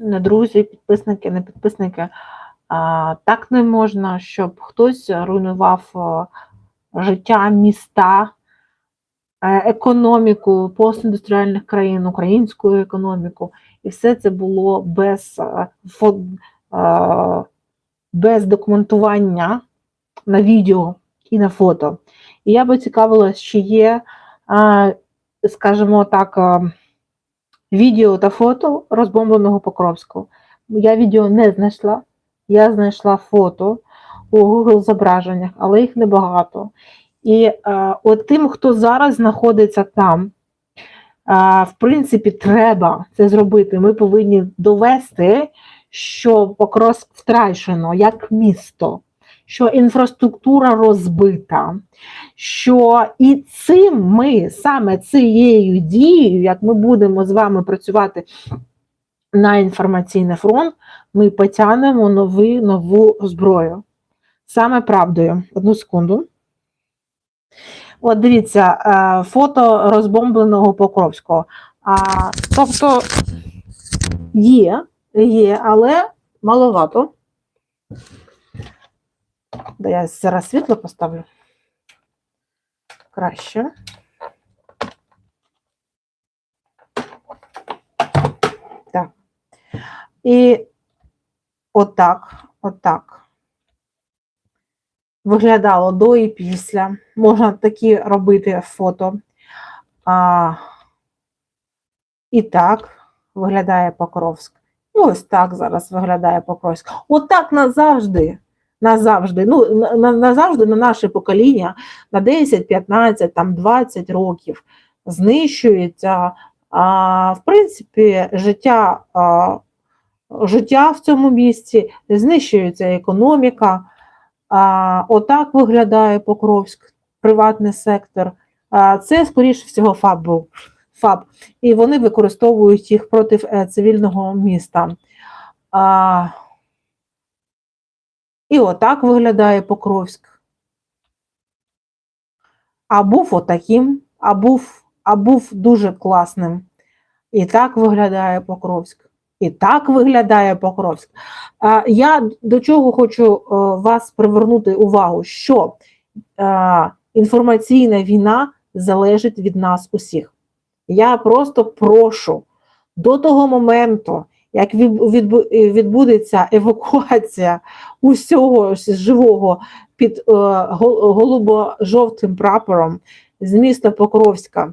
не друзі, підписники, не підписники. Так не можна, щоб хтось руйнував життя, міста, е, економіку постіндустріальних країн, українську економіку. І все це було без, а, без документування на відео і на фото. І я би цікавилась, чи є, скажімо так, відео та фото розбомбленого Покровського. Я відео не знайшла, я знайшла фото у Google зображеннях, але їх небагато. І е, от тим, хто зараз знаходиться там, е, в принципі, треба це зробити. Ми повинні довести, що Покровськ втрачено як місто, що інфраструктура розбита, що і цим ми саме цією дією, як ми будемо з вами працювати на інформаційний фронт, ми потягнемо нову, нову зброю. Саме правдою. Одну секунду. От дивіться, е, фото розбомбленого Покровського. А, тобто є, є, але маловато. Да я зараз світло поставлю. Краще. Так. І отак, отак. Виглядало до і після. Можна такі робити фото. А, і так виглядає Покровськ. І ось так зараз виглядає Покровськ. Отак назавжди. Назавжди, ну, на- на- назавжди на наше покоління на 10, 15, там 20 років знищується, а, в принципі, життя, а, життя в цьому місці, знищується економіка. А, отак виглядає Покровськ, приватний сектор. А, це, скоріше всього, ФАБ був. ФАБ. І вони використовують їх проти е, цивільного міста. А, і отак виглядає Покровськ. А був отаким, а був, а був дуже класним. І так виглядає Покровськ. І так виглядає Покровськ. Я до чого хочу е, вас привернути увагу, що е, інформаційна війна залежить від нас усіх. Я просто прошу до того моменту, як відбудеться евакуація усього живого під е, голубо-жовтим прапором з міста Покровська.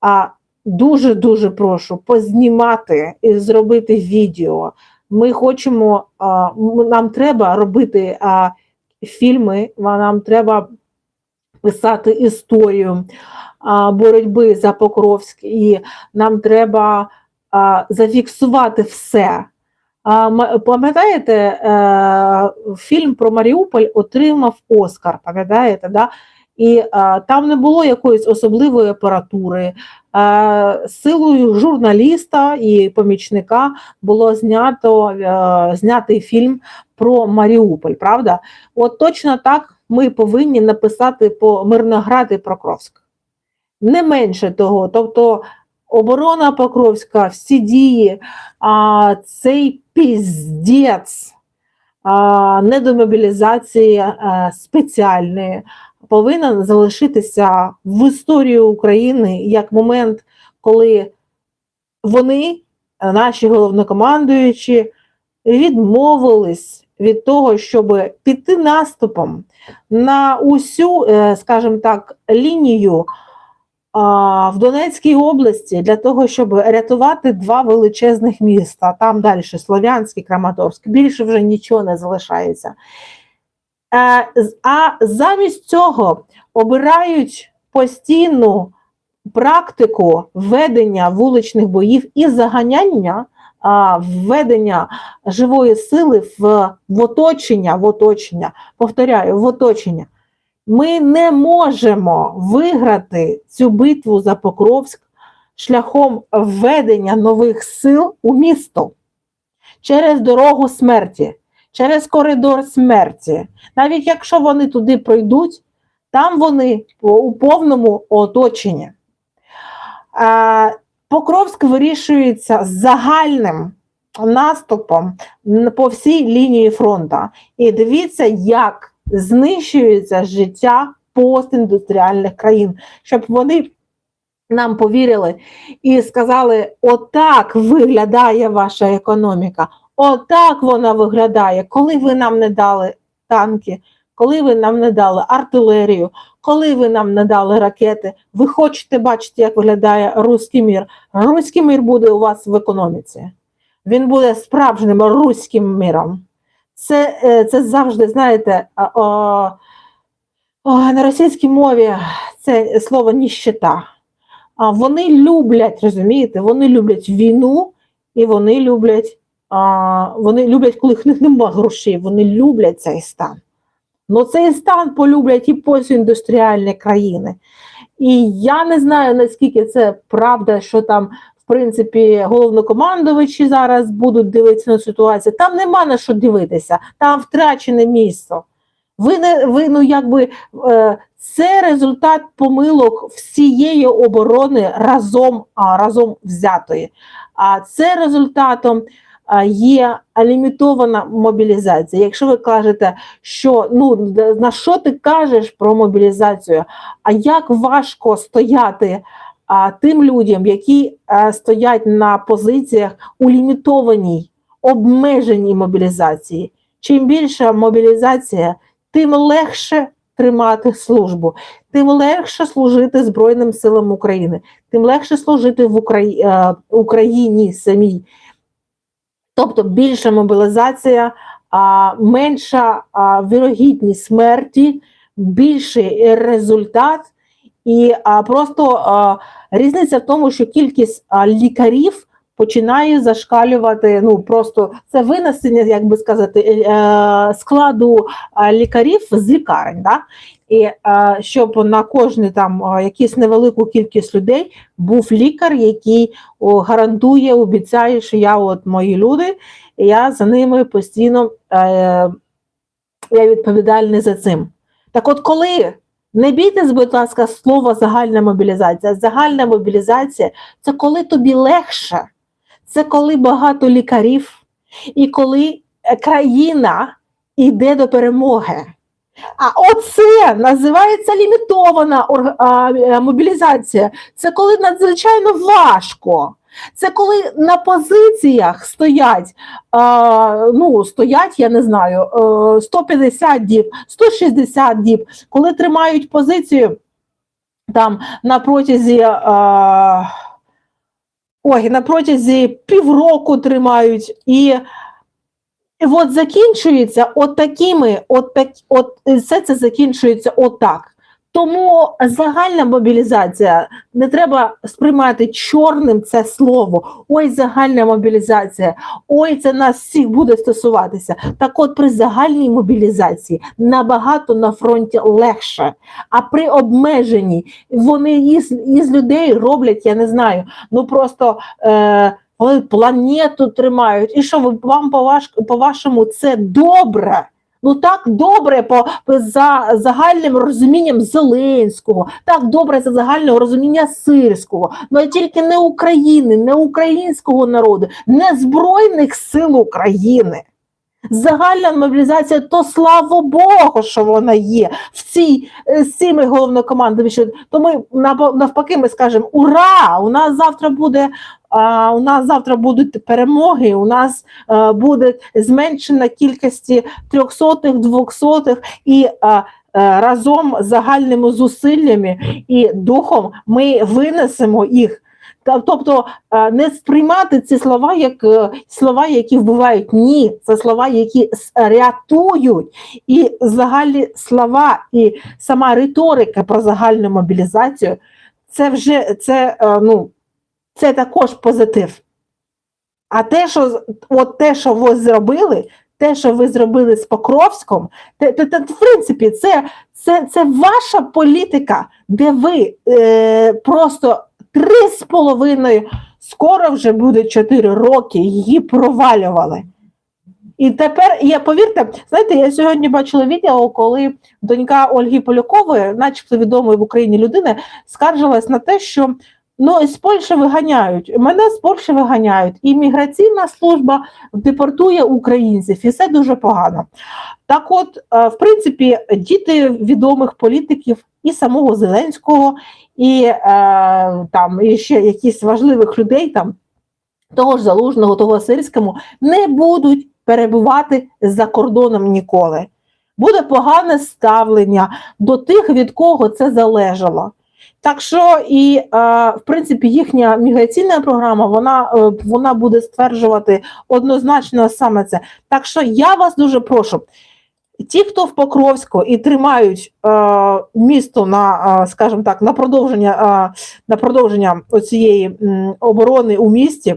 А дуже дуже прошу познімати і зробити відео. Ми хочемо, нам треба робити фільми, нам треба писати історію боротьби за Покровськ, і нам треба а, зафіксувати все. А, Пам'ятаєте, е, фільм про Маріуполь отримав Оскар, пам'ятаєте, да? І а, там не було якоїсь особливої апаратури. А, силою журналіста і помічника було знято е, знятий фільм про Маріуполь, правда? От точно так ми повинні написати по Мирноград і Покровськ. Не менше того. Тобто оборона Покровська, всі дії, а, цей піздець а, недомобілізації а, спеціальної повинен залишитися в історії України як момент, коли вони, наші головнокомандуючі, відмовились від того, щоб піти наступом на усю, е, скажімо так, лінію в Донецькій області для того, щоб рятувати два величезних міста, там далі Слов'янськ і Краматорськ. Більше вже нічого не залишається. Е, А замість цього обирають постійну практику ведення вуличних боїв і заганяння введення живої сили в оточення, в оточення, повторяю, в оточення. Ми не можемо виграти цю битву за Покровськ шляхом введення нових сил у місто через дорогу смерті, через коридор смерті. Навіть якщо вони туди пройдуть, там вони у повному оточенні. Покровськ вирішується загальним наступом по всій лінії фронту. І дивіться, як знищується життя постіндустріальних країн, щоб вони нам повірили і сказали: отак виглядає ваша економіка, отак вона виглядає, коли ви нам не дали танки, коли ви нам не дали артилерію, коли ви нам не дали ракети. Ви хочете бачити, як виглядає руський мір. Руський мір буде у вас в економіці. Він буде справжнім руським міром. Це, е, це завжди, знаєте, о, о, на російській мові це слово ніщета. А вони люблять, розумієте, вони люблять війну і вони люблять, а, вони люблять, коли в них немає грошей, вони люблять цей стан. Ну цей стан полюблять і постіндустріальні країни. І я не знаю, наскільки це правда, що там, принципі, головнокомандувачі зараз будуть дивитися на ситуацію. Там нема на що дивитися, там втрачене місце. Ви не ви, ну якби е, це результат помилок всієї оборони разом, разом взятої. А це результатом є лімітована мобілізація. Якщо ви кажете, що ну на що ти кажеш про мобілізацію? А як важко стояти тим людям, які а, стоять на позиціях у лімітованій, обмеженій мобілізації? Чим більша мобілізація, тим легше тримати службу, тим легше служити Збройним силам України, тим легше служити в Украї... е, Україні самій. Тобто більша мобілізація, а, менша а, вірогідність смерті, більший результат. І а, просто а, різниця в тому, що кількість а, лікарів починає зашкалювати. Ну просто це винесення, як би сказати, е, е, складу лікарів з лікарень. Да? І щоб на кожну там якусь невелику кількість людей був лікар, який гарантує, обіцяє, що я от мої люди, і я за ними постійно е, я відповідальний за цим. Так от коли не бійтесь, будь ласка, слова загальна мобілізація. Загальна мобілізація це коли тобі легше, це коли багато лікарів, і коли е, країна йде до перемоги. А оце називається лімітована е, мобілізація. Це коли надзвичайно важко. Це коли на позиціях стоять, а, ну, стоять, я не знаю, е, 150 діб, 160 діб, коли тримають позицію там на протязі, а, ой, на протязі півроку тримають і. І от закінчується от такими, от так, от все це закінчується отак. Тому загальна мобілізація не треба сприймати чорним це слово. Ой, загальна мобілізація, ой, це нас всіх буде стосуватися. Так от при загальній мобілізації набагато на фронті легше. А при обмеженні вони із, із людей роблять, я не знаю, ну просто. Е, вони планету тримають. І що ви вам по по вашому це добре? Ну так добре по за загальним розумінням Зеленського, так добре за загального розуміння Сирського, але тільки не України, не українського народу, не Збройних сил України. Загальна мобілізація, то слава Богу, що вона є в цій е, з цими. То ми навпаки ми скажемо ура! У нас завтра буде а, у нас завтра будуть перемоги. У нас а, буде зменшена кількості трьохсотих, двохсотих і а, а, разом з загальними зусиллями і духом ми винесемо їх. Тобто е, не сприймати ці слова як е, слова, які вбивають. Ні, це слова, які рятують. І загальні слова, і сама риторика про загальну мобілізацію, це вже це, е, ну, це також позитив. А те, що от те, що ви зробили, те, що ви зробили з Покровськом, те, те, те, в принципі, це, це, це ваша політика, де ви е, просто три з половиною, скоро вже буде чотири роки, її провалювали. І тепер, я повірте, знаєте, я сьогодні бачила відео, коли донька Ольги Полякової, начебто відомої в Україні людини, скаржилась на те, що Ну, з Польщі виганяють. Мене з Польщі виганяють. І міграційна служба депортує українців, і все дуже погано. Так, от, е, в принципі, діти відомих політиків і самого Зеленського, і е, там і ще якісь важливих людей, там того ж Залужного, того Сирському, не будуть перебувати за кордоном ніколи. Буде погане ставлення до тих, від кого це залежало. Так що і е, в принципі їхня міграційна програма вона, е, вона буде стверджувати однозначно саме це. Так що я вас дуже прошу. Ті, хто в Покровську і тримають е, місто на, скажімо так, на продовження, на продовження цієї оборони у місті,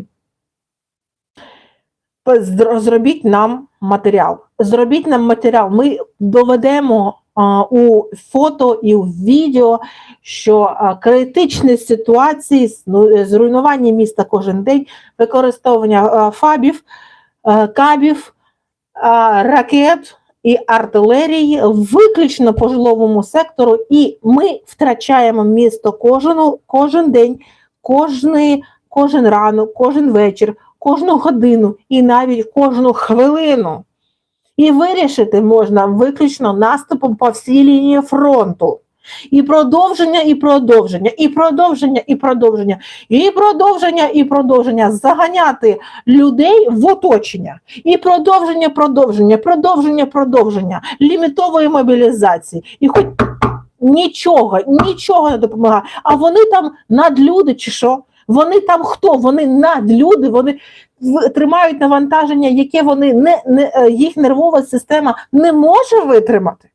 зробіть нам матеріал. Зробіть нам матеріал. Ми доведемо у фото і у відео, що критичні ситуації, зруйнування міста кожен день, використовування фабів, кабів, ракет і артилерії виключно по жиловому сектору, і ми втрачаємо місто кожен, кожен день, кожний, кожен ранок, кожен вечір, кожну годину і навіть кожну хвилину. І вирішити можна виключно наступом по всій лінії фронту. І продовження, і продовження, і продовження, і продовження, і продовження, і продовження заганяти людей в оточення, і продовження, продовження, продовження, продовження, лімітової мобілізації. І хоч нічого, нічого не допомагає. А вони там надлюди чи що? Вони там хто? Вони надлюди, вони тримають навантаження, яке вони не, не е, їх нервова система не може витримати.